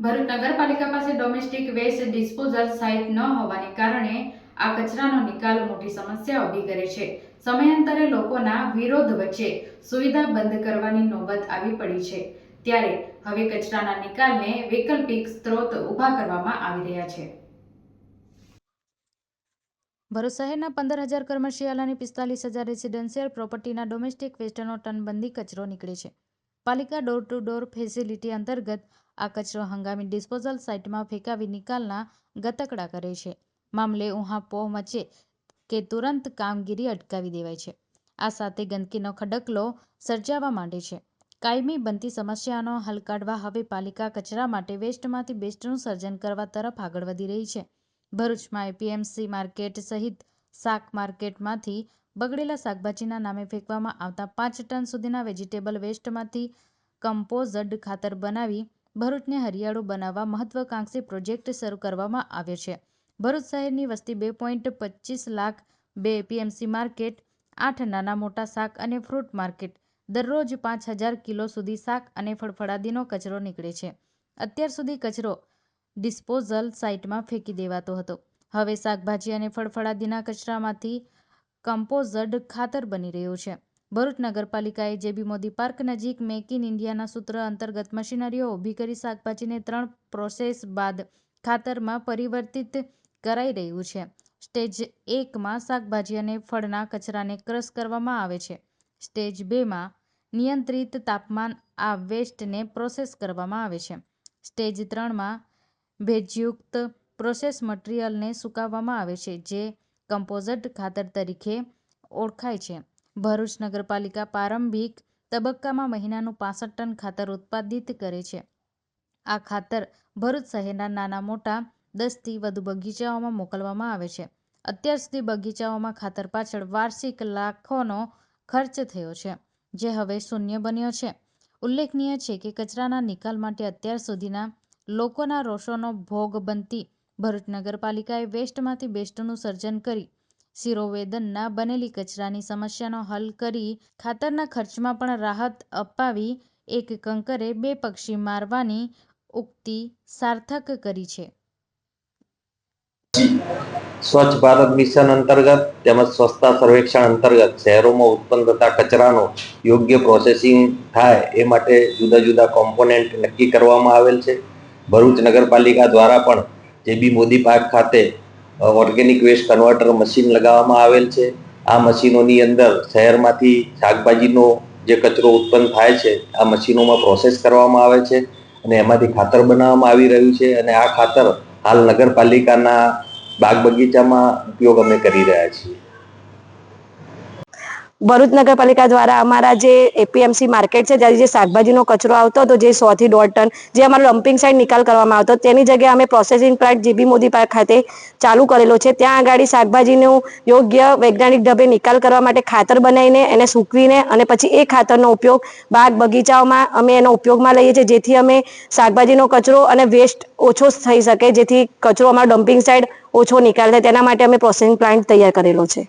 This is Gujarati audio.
ભરૂચ નગરપાલિકા પાસે ડોમેસ્ટિક વેસ્ટ ડિસ્પોઝલ સાઇટ ન હોવાને કારણે આ કચરાનો નિકાલ મોટી સમસ્યા ઊભી કરે છે. સમયાંતરે લોકોના વિરોધ વચ્ચે સુવિધા બંધ કરવાની નોબત આવી પડી છે. ત્યારે હવે કચરાના નિકાલને વૈકલ્પિક સ્ત્રોત ઊભા કરવામાં આવી રહ્યા છે. ભરૂચ શહેરના પંદર હજાર કમર્શિયલ અને પિસ્તાલીસ હજાર રેસિડેન્શિયલ પ્રોપર્ટીના ડોમેસ્ટિક વેસ્ટનો ટનબંધી કચરો નીકળે છે. પાલિકા ડોર ટુ ડોર ફેસિલિટી અંતર્ગત આ કચરો હંગામી ડિસ્પોઝલ સાઇટમાં ફેંકાવી નિકાલના ગતકડા કરે છે. મામલે ઉહાપોહ મચે કે તુરંત કામગીરી અટકાવી દેવાય છે. આ સાથે ગંદકીનો ખડકલો સર્જાવા માંડે છે. કાયમી બનતી સમસ્યાનો હલ કાઢવા હવે પાલિકા કચરા માટે વેસ્ટમાંથી બેસ્ટનું સર્જન કરવા તરફ આગળ વધી રહી છે. ભરૂચમાં એપીએમસી માર્કેટ સહિત શાક માર્કેટમાંથી બગડેલા શાકભાજીના નામે ફેંકવામાં આવતા પાંચ ટન સુધીના વેજીટેબલ વેસ્ટમાંથી કમ્પોઝડ ખાતર બનાવી ભરૂચને હરિયાળું બનાવવા મહત્વાકાંક્ષી પ્રોજેક્ટ શરૂ કરવામાં આવ્યો છે. ભરૂચ શહેરની વસ્તી બે પોઈન્ટ પચીસ લાખ બે એપીએમસી માર્કેટ, આઠ નાના મોટા શાક અને ફ્રૂટ માર્કેટ, દરરોજ પાંચ હજાર કિલો સુધી શાક અને ફળફળાદીનો કચરો નીકળે છે. અત્યાર સુધી કચરો ડિસ્પોઝલ સાઇટમાં ફેંકી દેવાતો હતો. હવે શાકભાજી અને ફળફળાદીના કચરામાંથી કમ્પોઝડ ખાતર બની રહ્યું છે. ભરૂચ નગરપાલિકાએ જેબી મોદી પાર્ક નજીક મેક ઇન ઇન્ડિયાના સૂત્ર અંતર્ગત મશીનરીઓ ઊભી કરી શાકભાજીને ત્રણ પ્રોસેસ બાદ ખાતરમાં પરિવર્તિત કરાઈ રહ્યું છે. સ્ટેજ એકમાં શાકભાજી અને ફળના કચરાને ક્રશ કરવામાં આવે છે. સ્ટેજ બેમાં નિયંત્રિત તાપમાન આ વેસ્ટને પ્રોસેસ કરવામાં આવે છે. સ્ટેજ ત્રણમાં ભેજયુક્ત પ્રોસેસ મટીરિયલને સુકાવવામાં આવે છે, જે કમ્પોઝટ ખાતર તરીકે ઓળખાય છે. ભરૂચ નગરપાલિકા પ્રારંભિક તબક્કામાં મહિનાનું પાસઠ ટન ખાતર ઉત્પાદિત કરે છે. આ ખાતર ભરૂચ શહેરના નાના મોટા દસથી વધુ બગીચાઓમાં મોકલવામાં આવે છે. અત્યાર સુધી બગીચાઓમાં ખાતર પાછળ વાર્ષિક લાખોનો ખર્ચ થયો છે, જે હવે શૂન્ય બન્યો છે. ઉલ્લેખનીય છે કે કચરાના નિકાલ માટે અત્યાર સુધીના લોકોના રોષોનો ભોગ બનતી ભરૂચ નગરપાલિકાએ વેસ્ટમાંથી બેસ્ટનું સર્જન કરી શિરોવેદનના બનેલી કચરાની સમસ્યાનો હલ કરી ખાતરના ખર્ચમાં પણ રાહત અપાવી, એક કંકરે બે પક્ષી મારવાની ઉક્તિ સાર્થક કરી છે. સ્વચ્છ ભારત મિશન અંતર્ગત તેમજ સ્વચ્છતા સર્વેક્ષણ અંતર્ગત શહેરોમાં ઉત્પન્ન થતા કચરાનો યોગ્ય પ્રોસેસિંગ થાય એ માટે જુદા જુદા કોમ્પોનેન્ટ નક્કી કરવામાં આવેલ છે. ભરૂચ નગરપાલિકા દ્વારા પણ જે બી મોદી પાર્ક ખાતે ઓર્ગેનિક વેસ્ટ કન્વર્ટર મશીન લગાવવામાં આવેલ છે. આ મશીનોની અંદર શહેરમાંથી શાકભાજીનો જે કચરો ઉત્પન્ન થાય છે, આ મશીનોમાં પ્રોસેસ કરવામાં આવે છે અને એમાંથી ખાતર બનાવવામાં આવી રહ્યું છે અને આ ખાતર હાલ નગરપાલિકાના બાગ બગીચામાં ઉપયોગ અમે કરી રહ્યા છીએ. ભરૂચ નગરપાલિકા દ્વારા અમારા જે એપીએમસી માર્કેટ છે, જ્યાં જે શાકભાજીનો કચરો આવતો હતો, જે સો થી દોઢ ટન, જે અમારો ડમ્પિંગ સાઇડ નિકાલ કરવામાં આવતો, તેની જગ્યાએ અમે processing plant G B Modi park ખાતે ચાલુ કરેલો છે. ત્યાં આગળ શાકભાજીનું યોગ્ય વૈજ્ઞાનિક ઢબે નિકાલ કરવા માટે ખાતર બનાવીને, એને સૂકવીને અને પછી એ ખાતરનો ઉપયોગ બાગ બગીચાઓમાં અમે એનો ઉપયોગમાં લઈએ છીએ, જેથી અમે શાકભાજીનો કચરો અને વેસ્ટ ઓછો થઈ શકે, જેથી કચરો અમારો ડમ્પિંગ સાઇડ ઓછો નિકાલ થાય. તેના માટે અમે પ્રોસેસિંગ પ્લાન્ટ તૈયાર કરેલો છે.